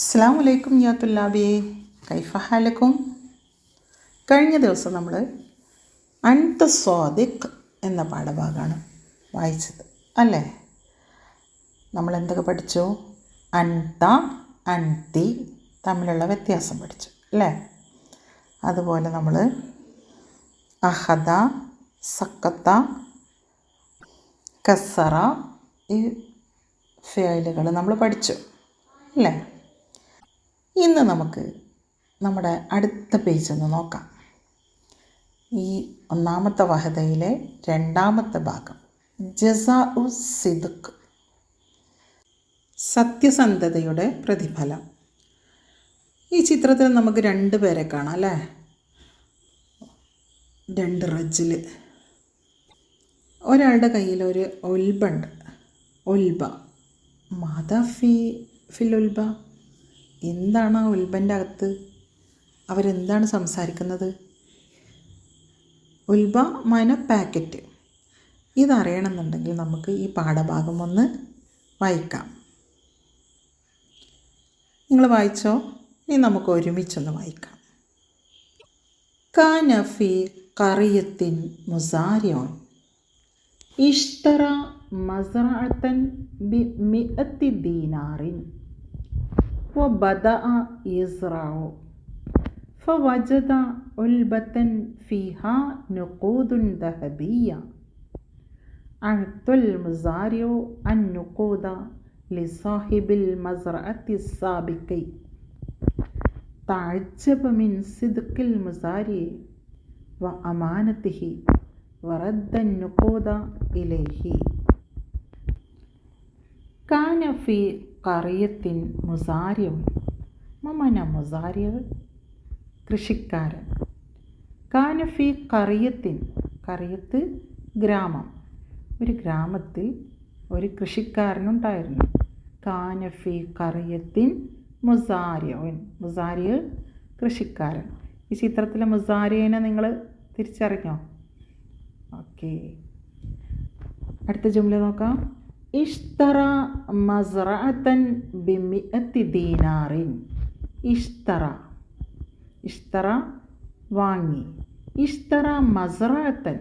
അസ്സാം വലൈക്കും യാ തുല്ലാബി. കൈഫ ഹാലക്കും. കഴിഞ്ഞ ദിവസം നമ്മൾ അൻത സ്വാദിഖ് എന്ന പാഠഭാഗമാണ് വായിച്ചത്. അല്ലേ? നമ്മൾ എന്തൊക്കെ പഠിച്ചു? അൻത അൻതി തമ്മിലുള്ള വ്യത്യാസം പഠിച്ചു. അല്ലേ? അതുപോലെ നമ്മൾ അഹദ സക്കത്ത കസറ ഈ ഫയലുകൾ നമ്മൾ പഠിച്ചു. അല്ലേ? ഇന്ന് നമുക്ക് നമ്മുടെ അടുത്ത പേജ് ഒന്ന് നോക്കാം. ഈ ഒന്നാമത്തെ വഹദയിലെ രണ്ടാമത്തെ ഭാഗം. ജസാ ഉ സിദുക്ക് സത്യസന്ധതയുടെ പ്രതിഫലം. ഈ ചിത്രത്തിൽ നമുക്ക് രണ്ട് പേരെ കാണാം അല്ലേ? രണ്ട് റജിൽ ഒരാളുടെ കയ്യിൽ ഒരു ഒൽബുണ്ട്. ഒൽബ. മാതാ ഫി ഫിൽ ഒൽബ. എന്താണ് ആ ഉൽബന്റെ അകത്ത് അവരെന്താണ് സംസാരിക്കുന്നത്? ഉൽബ മന പാക്കറ്റ്. ഇതറിയണമെന്നുണ്ടെങ്കിൽ നമുക്ക് ഈ പാഠഭാഗം ഒന്ന് വായിക്കാം. നിങ്ങൾ വായിച്ചോ? ഇനി നമുക്ക് ഒരുമിച്ചൊന്ന് വായിക്കാം. കാനഫി കറിയത്തിൻ മുസാരിയോൻ. ഇഷ്തറ മസറത്തൻ ബി മിഅത്തി ദീനാറിൻ. وبدأ يزرع. فوجد علبة فيها نقود ذهبية. أعطى المزارع النقود لصاحب المزرعة السابق. تعجب من صدق المزارع وأمانته ورد النقود إليه. كان في കറിയത്തിൻ മുസാരിയവൻ മമന മുസാരിയവൻ കൃഷിക്കാരൻ. കാനഫി കറിയത്തിൻ. കറിയത്ത് ഗ്രാമം. ഒരു ഗ്രാമത്തിൽ ഒരു കൃഷിക്കാരനുണ്ടായിരുന്നു. കാനഫി കറിയത്തിൻ മുസാരിയവൻ മുസാരിയ കൃഷിക്കാരൻ. ഈ ചിത്രത്തിലെ മുസാരിയനെ നിങ്ങൾ തിരിച്ചറിഞ്ഞോ? ഓക്കെ. അടുത്ത ജുംല നോക്കാം. ഇഷ്തറ മസ്റഅത്തൻ ബിമിഅത്തി ദീനാറിൻ. ഇഷ്തറ. ഇഷ്തറ വാങ്ങി. ഇഷ്തറ മസ്റഅത്തൻ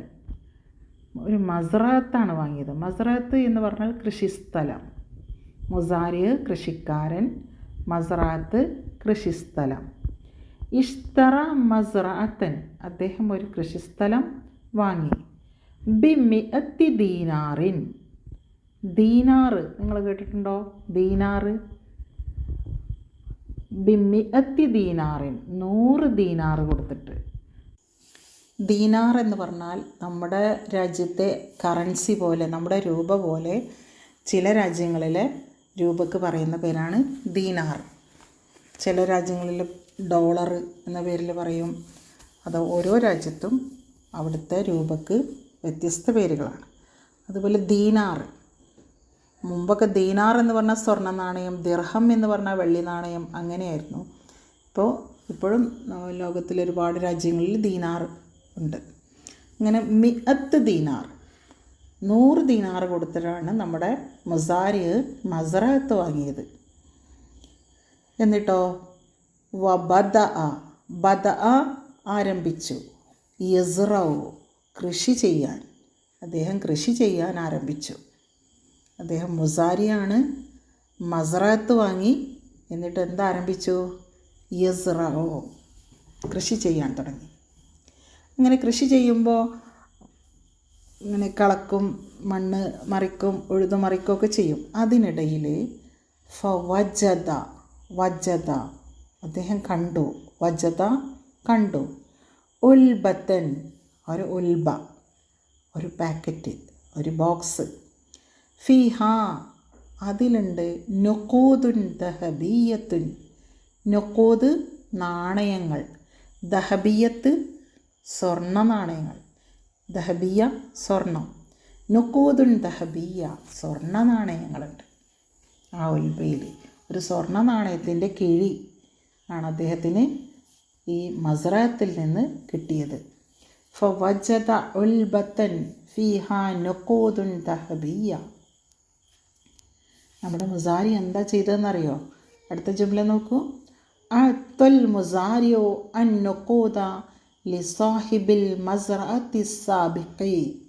ഒരു മസ്റഅത്താണ് വാങ്ങിയത്. മസ്റഅത്ത് എന്ന് പറഞ്ഞാൽ കൃഷിസ്ഥലം. മുസാരിയ് കൃഷിക്കാരൻ മസ്റഅത്ത് കൃഷിസ്ഥലം. ഇഷ്തറ മസ്റഅത്തൻ അദ്ദേഹം ഒരു കൃഷിസ്ഥലം വാങ്ങി. ബിമിഅത്തി ദീനാറിൻ. ദീനാറ് നിങ്ങൾ കേട്ടിട്ടുണ്ടോ? ദീനാറ് ബിമ്മിഅത്തി ദീനാറിൻ. നൂറ് ദീനാറ് കൊടുത്തിട്ട്. ദീനാർ എന്ന് പറഞ്ഞാൽ നമ്മുടെ രാജ്യത്തെ കറൻസി പോലെ നമ്മുടെ രൂപ പോലെ ചില രാജ്യങ്ങളിലെ രൂപക്ക് പറയുന്ന പേരാണ് ദീനാർ. ചില രാജ്യങ്ങളിൽ ഡോളർ എന്ന പേരിൽ പറയും. അത് ഓരോ രാജ്യത്തും അവിടുത്തെ രൂപക്ക് വ്യത്യസ്ത പേരുകളാണ്. അതുപോലെ ദീനാർ. മുമ്പൊക്കെ ദീനാർ എന്ന് പറഞ്ഞ സ്വർണ നാണയം ദിർഹം എന്ന് പറഞ്ഞ വെള്ളി നാണയം അങ്ങനെയായിരുന്നു. ഇപ്പോൾ ഇപ്പോഴും ലോകത്തിൽ ഒരുപാട് രാജ്യങ്ങളിൽ ദീനാർ ഉണ്ട്. ഇങ്ങനെ മിഅത്ത് ദീനാർ നൂറ് ദീനാർ കൊടുത്തിട്ടാണ് നമ്മുടെ മസാരി മസറത്ത് വാങ്ങിയത്. എന്നിട്ടോ? വ ബദ ബദ ആരംഭിച്ചു. യസ്റൗ കൃഷി ചെയ്യാൻ. അദ്ദേഹം കൃഷി ചെയ്യാൻ ആരംഭിച്ചു. അദ്ദേഹം മുസാരിയാണ്. മസറാത്ത് വാങ്ങി. എന്നിട്ട് എന്താരംഭിച്ചു യസ്റോ കൃഷി ചെയ്യാൻ തുടങ്ങി. അങ്ങനെ കൃഷി ചെയ്യുമ്പോൾ ഇങ്ങനെ കളക്കും മണ്ണ് മറിക്കും ഉഴുതു മറിക്കുകയൊക്കെ ചെയ്യും. അതിനിടയിൽ ഫ വജത വജത അദ്ദേഹം കണ്ടു. വജത കണ്ടു. ഉൽബത്തൻ. ഒരു ഉൽബ. ഒരു പാക്കറ്റ്. ഒരു ബോക്സ്. ഫിഹ അതിലുണ്ട് നൊക്കോതുൻ ദഹബീയത്തുൻ. നൊക്കോത് നാണയങ്ങൾ. ദഹബിയത്ത് സ്വർണ നാണയങ്ങൾ. ദഹബിയ സ്വർണം. നൊക്കോതുൻ ദഹബിയ സ്വർണ നാണയങ്ങളുണ്ട്. ആ ഒൽബയിൽ. ഒരു സ്വർണ നാണയത്തിന്റെ കിഴി ആണ് അദ്ദേഹത്തിന് ഈ മസ്രത്തിൽ നിന്ന് കിട്ടിയത്. ഫവജത ഉൽബത്തൻ ഫിഹ നൊക്കോതുൻ ദഹബിയ. നമ്മുടെ മുസാരി എന്താ ചെയ്തതെന്നറിയോ? അടുത്ത ജുംല നോക്കൂ. അഅ്തൽ മുസാരിയോ അൻ ലി ലിസാഹിബിൽ മസ്റഅത്തി സാബിഖി.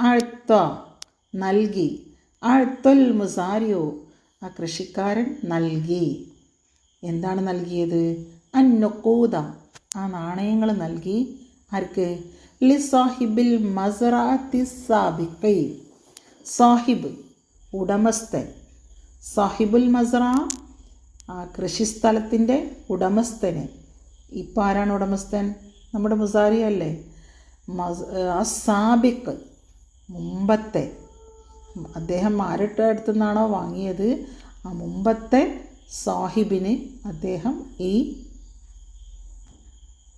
അഴ്ത്ത നൽകി. അഴ്ത്തൽ മുസാരിയോ ആ കൃഷിക്കാരൻ നൽകി. എന്താണ് നൽകിയത്? അന്നൊക്കൂത ആ നാണയങ്ങൾ നൽകി. ആർക്ക്? ലി സാഹിബിൽ മസറാത്തി സാബിഖി. സാഹിബ് ഉടമസ്ഥൻ. സാഹിബുൽ മസറ കൃഷിസ്ഥലത്തിന്റെ ഉടമസ്ഥന്. ഇപ്പം ആരാണ് ഉടമസ്ഥൻ? നമ്മുടെ മുസാരി അല്ലേ? സാബിക്ക് മുമ്പത്തെ. അദ്ദേഹം ആരുടെ അടുത്തു നിന്നാണോ വാങ്ങിയത്? ആ മുമ്പത്തെ സാഹിബിന് അദ്ദേഹം ഈ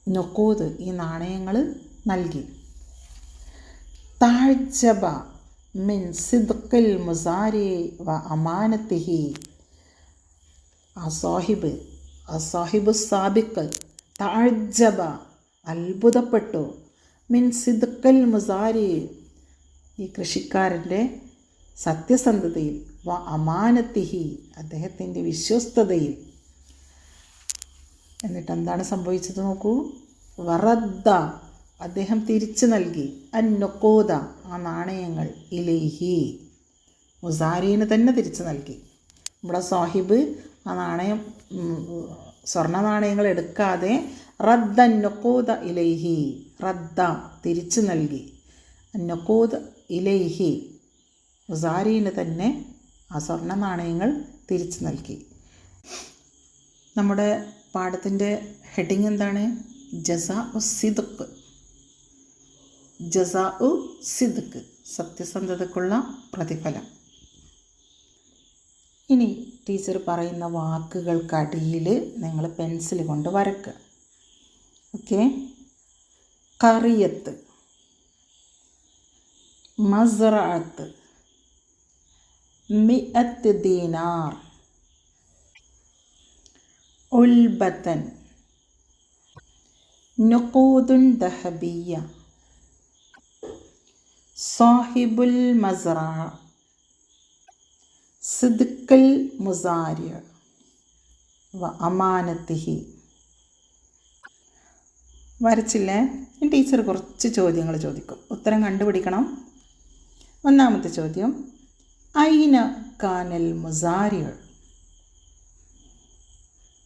നൊക്കൂത് ഈ നാണയങ്ങൾ നൽകി. താഴ്ചബ മിൻ സിദ്ഖിൽ മുസാരി വ അമാനത്തിഹി. ആ സാഹിബ് ആ സാഹിബ് സാബിക്ക് താഴ്ജബ അത്ഭുതപ്പെട്ടു. മിൻ സിദ്ഖിൽ മുസാരി ഈ കൃഷിക്കാരന്റെ സത്യസന്ധതയിൽ വ അമാനത്തിഹി അദ്ദേഹത്തിന്റെ വിശ്വസ്തതയിൽ. എന്നിട്ട് എന്താണ് സംഭവിച്ചത് നോക്കൂ? വറദ്ദ അദ്ദേഹം തിരിച്ചു നൽകി. അന്നൊക്കോത ആ നാണയങ്ങൾ ഇലേഹി. മുസാരീന് തന്നെ തിരിച്ചു നൽകി. ഇവിടെ സാഹിബ് ആ നാണയം സ്വർണ നാണയങ്ങൾ എടുക്കാതെ റദ്ദ നൊക്കോദ ഇലൈഹി റദ്ദ തിരിച്ചു നൽകി. നൊക്കോദ ഇലൈഹി. മുസാരീന് തന്നെ ആ സ്വർണ നാണയങ്ങൾ തിരിച്ചു നൽകി. നമ്മുടെ പാഠത്തിന്റെ ഹെഡിങ് എന്താണ്? ജസ സിദുക്ക് ജസാ ഉ സിദ്ക്ക് സത്യസന്ധതക്കുള്ള പ്രതിഫലം. ഇനി ടീച്ചർ പറയുന്ന വാക്കുകൾക്കടിയിൽ നിങ്ങൾ പെൻസിൽ കൊണ്ട് വരക്കുക ഓക്കെ? കറിയത്ത്. മസറാത്ത് മിഅത്ത് ദീനാർ. ഉൽബത്തൻ. നഖൂദുൻ ദഹബിയ. സാഹിബുൽ മസ്റ. സിദ്ക്കൽ മുസാരിയ വ അമാനത്തിഹി. വരച്ചില്ലേ? ഈ ടീച്ചർ കുറച്ച് ചോദ്യങ്ങൾ ചോദിക്കും. ഉത്തരം കണ്ടുപിടിക്കണം. ഒന്നാമത്തെ ചോദ്യം ഐന കാനൽ മുസാരിയ?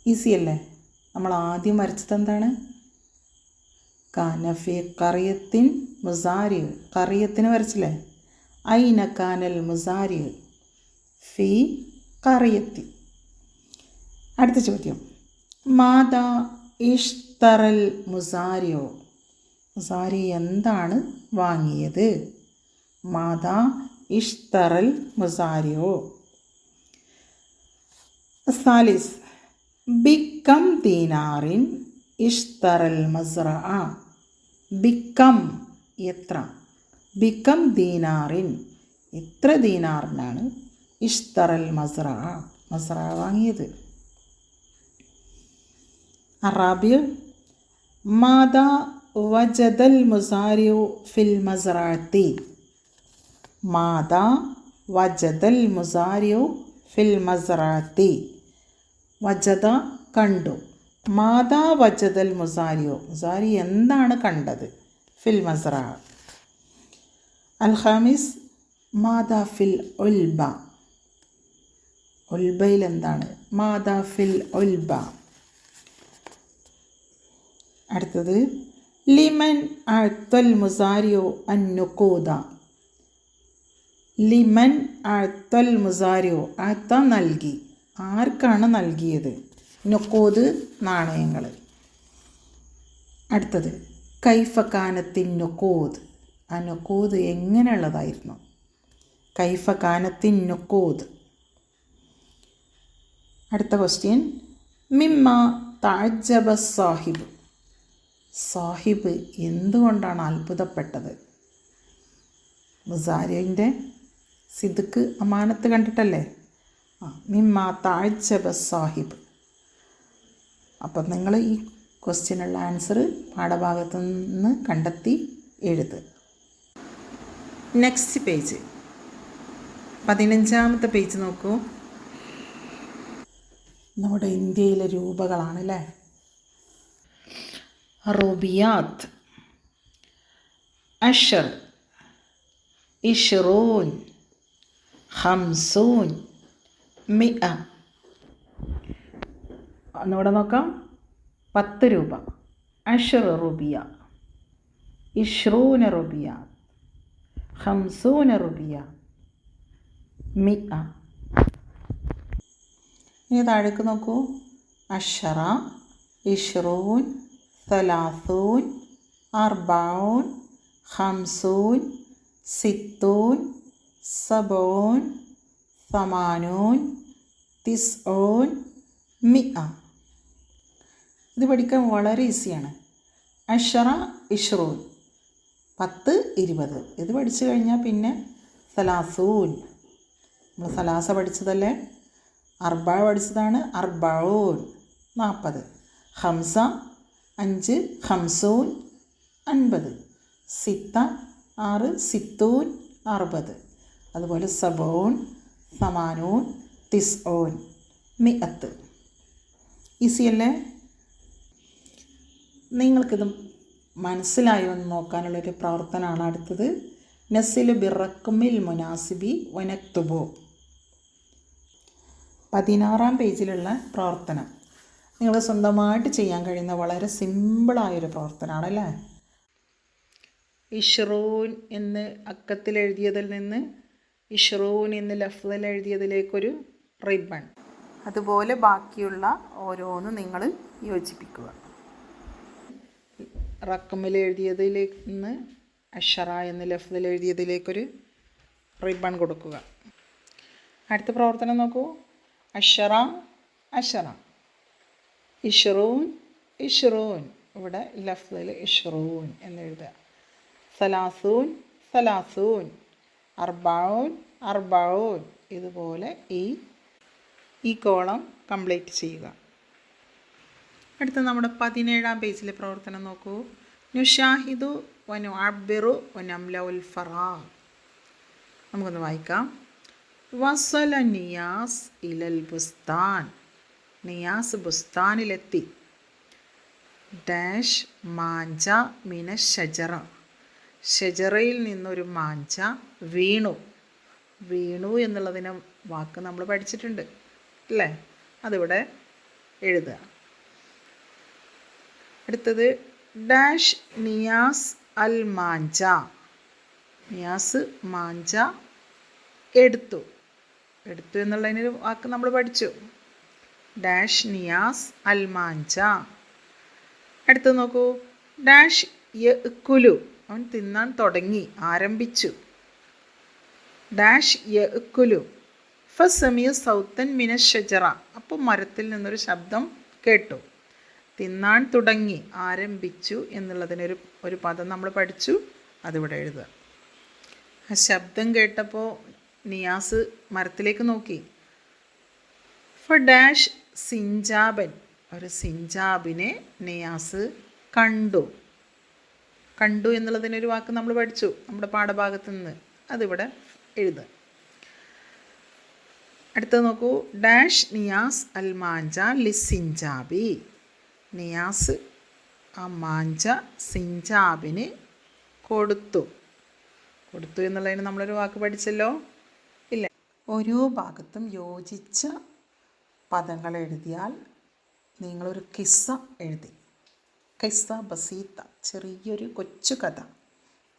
ഈസി അല്ലേ? നമ്മൾ ആദ്യം വരച്ചത് എന്താണ്? കാനഫി കറിയത്തിൻ മുസാരി കറിയത്തിന് വരച്ചില്ലേ? ഐന കാനൽ മുസാരി ഫി കറിയത്തി അടുത്ത ചോദ്യം. മാതാ ഇഷ്തറൽ മുസാരിയോ മുസാരി എന്താണ് വാങ്ങിയത്? മാതാ ഇഷ്തറൽ മുസാരിയോ സാലിസ്. ബിക്കം ദീനാറിൻ ഇഷ്തറൽ മസ്റ ബിക്കം എത്ര? ബിക്കം ദീനാറിൻ. എത്ര ദീനാറിനാണ് ഇഷ്തറൽ മസ്റ മസ്റ വാങ്ങിയത്. അറാബിയ. മാതാ വജദൽ മുസാരിയു ഫിൽ മസ്റാത്തി. മാതാ വജദൽ മുസാരിയു ഫിൽ മസ്റാത്തി. വജദ കണ്ടു. മാതാ വജതൽ മുസാരിയോ. മുസാരി എന്താണ് കണ്ടത്? ഫിൽ മസ്റ. അൽ ഖാമിസ് മാതാ ഫിൽ ഉൽബ. ഉൽബയിൽ എന്താണ്? മാതാ ഫിൽ ഉൽബ. അടുത്തത് ലിമൻ അഴ്ത്തൽ മുസാരിയോ അന്നുക്കോദ ലിമൻ അഴ്ത്തൽ മുസാരിയോ അഴ്ത്ത നൽകി. ആർക്കാണ് നൽകിയത്? നൊക്കോത് നാണയങ്ങൾ. അടുത്തത് കൈഫക്കാനത്തിൻ നൊക്കോത് ആ നൊക്കോത് എങ്ങനെയുള്ളതായിരുന്നു? കൈഫക്കാനത്തിൻ നൊക്കോത് അടുത്ത ക്വസ്റ്റ്യൻ മിമ്മ താജബ സാഹിബ്. സാഹിബ് എന്തുകൊണ്ടാണ് അത്ഭുതപ്പെട്ടത്? മുസാരിന്റെ സിദ്ക്ക് അമാനത്ത് കണ്ടിട്ടല്ലേ? ആ മിമ്മ താഴ്ചബ സാഹിബ്. അപ്പം നിങ്ങൾ ഈ ക്വസ്റ്റ്യനുള്ള ആൻസർ പാഠഭാഗത്തു നിന്ന് കണ്ടെത്തി എഴുത്. Next page. പതിനഞ്ചാമത്തെ പേജ് നോക്കൂ. നമ്മുടെ ഇന്ത്യയിലെ രൂപകളാണല്ലേ റുബിയാത്ത് അഷർ ഇഷ്റൂൻ ഹംസൂൻ മിഅ. ഒന്നുകൂടെ നോക്കാം. പത്ത് രൂപ. അഷർ റുബിയ. ഇഷ്റൂന റുബിയ. ഹംസൂന റുബിയ. മിഅ. ഇനി താഴേക്ക് നോക്കൂ. അഷറ ഇഷ്റൂൻ സലാസൂൻ അർബഊൻ ഹംസൂൻ സിത്തൂൻ സബൂൻ സമാനൂൻ തിസ്ഊൻ മിഅ. ഇത് പഠിക്കാൻ വളരെ ഈസിയാണ്. അഷറ ഇഷ്റൂൻ. പത്ത് ഇരുപത്. ഇത് പഠിച്ചു കഴിഞ്ഞാൽ പിന്നെ സലാസൂൻ. നമ്മൾ സലാസ പഠിച്ചതല്ലേ? അർബ പഠിച്ചതാണ്. അർബഊൻ. നാൽപ്പത്. ഹംസ അഞ്ച് ഹംസൂൻ അൻപത്. സിത്ത ആറ് സിത്തൂൻ അറുപത്. അതുപോലെ സബൂൻ സമാനൂൻ തിസ്ഓൻ മിഅത്ത്. ഈസി അല്ലേ? നിങ്ങൾക്കിത് മനസ്സിലായോ എന്ന് നോക്കാനുള്ളൊരു പ്രവർത്തനമാണ് അടുത്തത്. നസിലു ബിറക്കുമിൽ മുനാസിബി വനക്തുബോ. പതിനാറാം പേജിലുള്ള പ്രവർത്തനം. നിങ്ങൾ സ്വന്തമായിട്ട് ചെയ്യാൻ കഴിയുന്ന വളരെ സിമ്പിളായൊരു പ്രവർത്തനമാണല്ലേ? ഇഷ്റൂൻ എന്ന് അക്കത്തിൽ എഴുതിയതിൽ നിന്ന് ഇഷ്റൂൻ എന്ന് ലഫ്തിൽ എഴുതിയതിലേക്കൊരു റിബൺ. അതുപോലെ ബാക്കിയുള്ള ഓരോന്നും നിങ്ങൾ യോജിപ്പിക്കുക. റക്കമിൽ എഴുതിയതിലേക്ക് നിന്ന് അഷറ എന്ന് ലഫ്തിൽ എഴുതിയതിലേക്കൊരു റിബൺ കൊടുക്കുക. അടുത്ത പ്രവർത്തനം നോക്കൂ. അഷറ അഷറ. ഇഷ്റൂൻ ഇഷ്റൂൻ. ഇവിടെ ലഫ്തിൽ ഇഷ്റൂൻ എന്ന് എഴുതുക സലാസൂൻ സലാസൂൻ. അർബാവൂൻ അർബാവൂൻ ഇതുപോലെ ഈ ഈ കോളം കംപ്ലീറ്റ് ചെയ്യുക. അടുത്ത നമ്മുടെ പതിനേഴാം പേജിലെ പ്രവർത്തനം നോക്കൂ. നുഷാഹിദു വനു അബിറു വനംലൗൽ ഫറാ നമുക്കൊന്ന് വായിക്കാം. വസല നിയാസ് ഇലൽ ബുസ്താൻ. നിയാസ് ബുസ്താനിലെത്തി. ഡാഷ് മാഞ്ച മിന ഷജറ. ഷജറയിൽ നിന്നൊരു മാഞ്ച വീണു. വീണു എന്നുള്ളതിനെ വാക്ക് നമ്മൾ പഠിച്ചിട്ടുണ്ട്. അല്ലേ? അതിവിടെ എഴുതുക. അടുത്തത് ഡാഷ് നിയാസ് അൽ മാഞ്ച. നിയാസ് മാഞ്ച എടുത്തു. എടുത്തു എന്നുള്ളതിന് വാക്ക് നമ്മൾ പഠിച്ചു. ഡാഷ് നിയാസ് അൽ മാഞ്ച. അടുത്ത് നോക്കൂ. ഡാഷ് യുലു അവൻ തിന്നാൻ തുടങ്ങി ആരംഭിച്ചു. ഡാഷ് യക്കുലു ഫസമിയ സൗത്തൻ മിന ഷജറ. അപ്പോൾ മരത്തിൽ നിന്നൊരു ശബ്ദം കേട്ടു. തിന്നാൻ തുടങ്ങി ആരംഭിച്ചു എന്നുള്ളതിനൊരു ഒരു പദം നമ്മൾ പഠിച്ചു. അതിവിടെ എഴുതുക. ആ ശബ്ദം കേട്ടപ്പോൾ നിയാസ് മരത്തിലേക്ക് നോക്കി. ഫോർ ഡാഷ് സിഞ്ചാബൻ ഒരു സിഞ്ചാബിനെ നിയാസ് കണ്ടു. കണ്ടു എന്നുള്ളതിനൊരു വാക്ക് നമ്മൾ പഠിച്ചു. നമ്മുടെ പാഠഭാഗത്ത് നിന്ന് അതിവിടെ എഴുതുക. അടുത്തത് നോക്കൂ. ഡാഷ് നിയാസ് അൽമാൻജ ലിസിൻജാബി നിയാസ് ആ മാഞ്ച സിഞ്ചാബിന് കൊടുത്തു. കൊടുത്തു എന്നുള്ളതിന് നമ്മളൊരു വാക്ക് പഠിച്ചല്ലോ? ഇല്ല. ഓരോ ഭാഗത്തും യോജിച്ച പദങ്ങൾ എഴുതിയാൽ നിങ്ങളൊരു കിസ്സ എഴുതി. കിസ്സ ബസീത്ത ചെറിയൊരു കൊച്ചു കഥ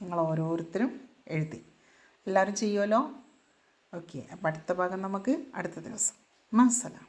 നിങ്ങൾ ഓരോരുത്തരും എഴുതി. എല്ലാവരും ചെയ്യുമല്ലോ ഓക്കെ. അപ്പം അടുത്ത ഭാഗം നമുക്ക് അടുത്ത ദിവസം. മസലാമ